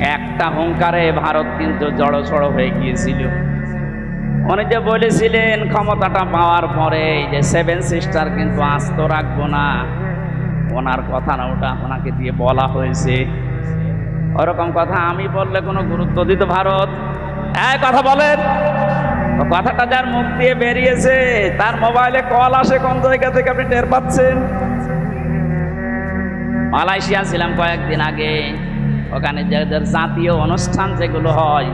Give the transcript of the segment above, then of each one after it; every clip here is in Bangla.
একটা হুঙ্কারে ভারত কিন্তু জড়সড় হয়ে গিয়েছিল। উনি যে বলেছিলেন, ক্ষমতাটা পাওয়ার পরে যে সেভেন সিস্টার কিন্তু আস্ত রাখব না। ওনার কথা না, ওটা ওনাকে দিয়ে বলা হয়েছে। ওরকম কথা আমি বললে কোনো গুরুত্ব দিত ভারত। হ্যাঁ কথা বলেন। কথাটা যার মুখ দিয়ে বেরিয়েছে, তার মোবাইলে কল আসে কোন জায়গা থেকে আপনি টের পাচ্ছেন? মালয়েশিয়া ছিলাম কয়েকদিন আগে। ওখানে যাদের জাতীয় অনুষ্ঠান যেগুলো হয়,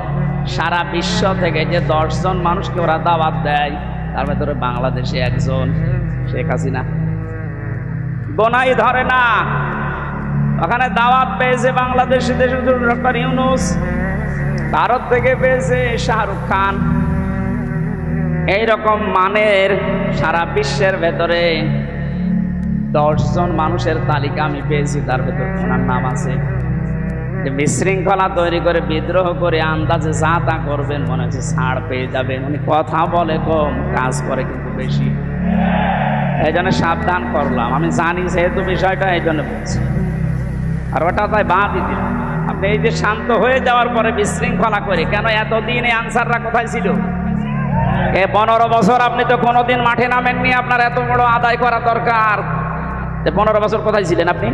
সারা বিশ্ব থেকে যে দশজন মানুষকে ওরা দাওয়াত দেয়, তার ভেতরে বাংলাদেশে একজন, শেখ হাসিনা। গোনাই ধরে না। ওখানে দাওয়াত পেয়েছে বাংলাদেশি দেশ ডক্টর ইউনুস, ভারত থেকে পেয়েছে শাহরুখ খান। এইরকম মানের সারা বিশ্বের ভেতরে দশজন মানুষের তালিকা আমি পেয়েছি, তার ভেতর ওনার নাম আছে বিশৃঙ্খলা তৈরি করে, বিদ্রোহ করে, আন্দাজে যা তা করবেন, মনে হচ্ছে ছাড় পেয়ে যাবেন। উনি কথা বলে কম, কাজ করে কিন্তু বেশি। এই জন্য সাবধান করলাম। আমি জানি যেহেতু বিষয়টা, এই জন্য বলছি। আর ওটা তাই বাদই দিলাম। আপনি এই যে শান্ত হয়ে যাওয়ার পরে বিশৃঙ্খলা করে, কেন এতদিন এই আনসাররা কোথায় ছিল? এ পনেরো বছর আপনি তো কোনোদিন মাঠে নামেননি, আপনার এত বড় আদায় করা দরকার। পনেরো বছর কোথায় ছিলেন আপনি?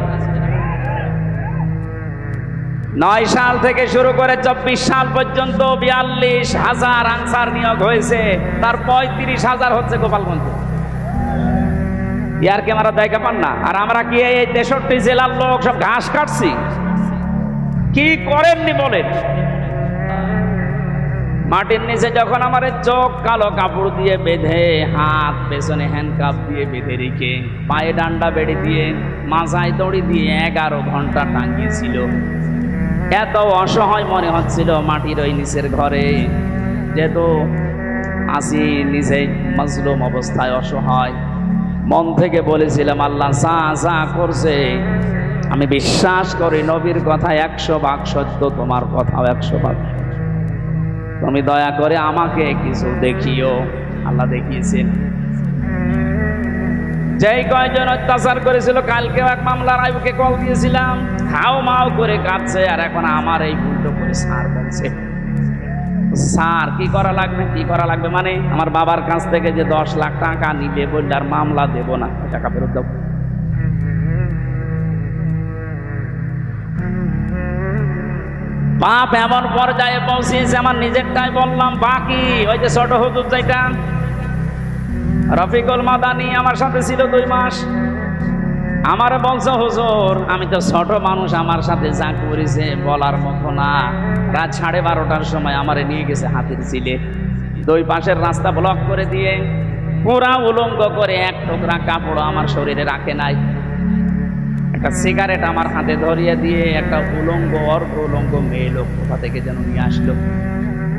নয় সাল থেকে শুরু করে চব্বিশ সাল পর্যন্ত বিয়াল্লিশ হাজার আনসার নিয়োগ হয়েছে। তার পঁয়ত্রিশ হাজার হচ্ছে গোপালগঞ্জে। ইয়ার ক্যামেরা জায়গা পান না? আর আমরা কি এই তেষট্টি জেলার লোক সব ঘাস কাটছি? কি করেননি বলেন? মাটির নিচে যখন আমার চোখ কালো কাপড় দিয়ে বেঁধে, হাত পেছনে হ্যান্ডকাপ দিয়ে বেঁধে রেখে, পায়ে ডান্ডা বেড়ে দিয়ে মাথায় দড়ি দিয়ে এগারো ঘণ্টা টাঙিয়েছিল এত অসহায় মনে হচ্ছিল মাটির ওই নিচের ঘরে। যেহেতু আসি নিজে মজলুম অবস্থায় অসহায়, মন থেকে বলেছিলাম, আল্লাহ যা যা করছে, আমি বিশ্বাস করি নবীর কথা একশো ভাগ সত্য, তোমার কথাও একশো ভাগ তুমি দয়া করে আমাকে কিছু দেখিও। আল্লাহ দেখিয়েছেন। যেই কয়জন অত্যাচার করেছিল, কালকেও এক মামলার আইবুকে কল দিয়েছিলাম। হাও মাও করে কাঁদছে, আর এখন আমার এই উল্টো করে সার বলছে। স্যার কি করা লাগবে, কি করা লাগবে? মানে আমার বাবার কাছ থেকে যে দশ লাখ টাকা নিবে বললে আর মামলা দেবো না টাকা ফেরত দেবো বাপ এমন পর্যায়ে পৌঁছিয়েছে আমার নিজেরটাই বললাম, বাকি, ওই যে ছোট হুজুর যেটা, রফিকুল মাদানি আমার সাথে ছিল দুই মাস। আমার বলছে, হুজুর, আমি তো ছোট মানুষ, আমার সাথে যা করেছে বলার মতো না। রাত সাড়ে বারোটার সময় আমারে নিয়ে গেছে হাতির চিলে দুই পাশের রাস্তা ব্লক করে দিয়ে পুরা উলঙ্গ করে এক টুকরা কাপড় আমার শরীরে রাখে নাই। একটা সিগারেট আমার হাতে ধরিয়ে দিয়ে একটা উলঙ্গ অর্ঘ উলঙ্গ মেয়ে লোক কোথা থেকে যেন নিয়ে আসলো।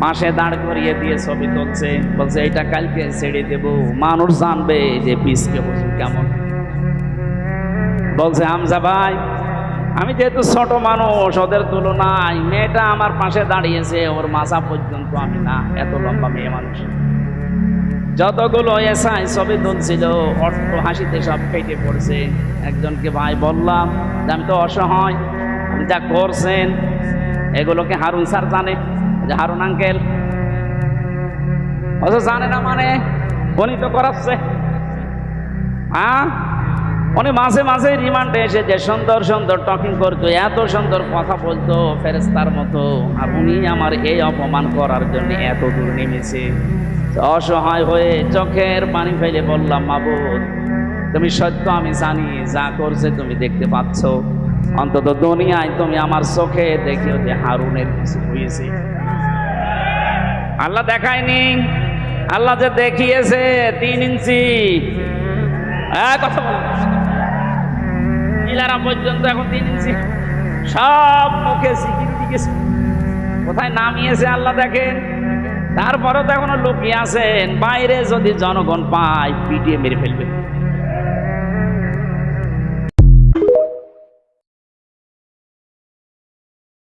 পাশে দাঁড় করিয়ে দিয়ে ছবি তুলছে, বলছে এটা কালকে ছেড়ে দেব। মানুষ জানবে যে পিসকে হুজুর কেমন। বলছে আমজা ভাই, আমি যেহেতু ছোট মানুষ, ওদের তুলনায় মেয়েটা আমার পাশে দাঁড়িয়েছে, ওর মাথা পর্যন্ত আমি না, এত লম্বা মেয়ে মানুষ। যতগুলো এসআই ছবি তুলছিল অর্থ হাসিতে সব ফেটে পড়ছে। একজনকে, ভাই, বললাম যে আমি তো অসহায়, আপনি যা করছেন, এগুলোকে হারুন স্যার জানে, যে হারুন আঙ্কেল। অথচ জানে না মানে উনি তো করাচ্ছে। হ্যাঁ? উনি মাঝে মাঝে রিমান্ডে এসে যে সুন্দর সুন্দর টকিং করতো, এত সুন্দর কথা বলতো ফেরেস্তার মতো। আর উনি আমার এই অপমান করার জন্য এত দূর নেমেছে। অসহায় হয়ে চোখের পানি ফেলে বললাম, মাবুদ, তুমি সত্য, আমি জানি, যা করছে তুমি দেখতে পাচ্ছ। অন্তত দুনিয়ায় তুমি আমার চোখে দেখিও যে হারুনের কিছু হয়েছে। আল্লাহ দেখায়নি। আল্লাহ যে দেখিয়েছে, তিন ইঞ্চি। কথা বল। মহিলারা পর্যন্ত এখন তিন ইঞ্চি সব মুখে সিকিউরিটি গেছে কোথায় নামিয়েছে আল্লাহ দেখেন? তারপরে তো এখনও লুকিয়ে আছেন। বাইরে যদি জনগণ পায়, পিটিয়ে মেরে ফেলবে।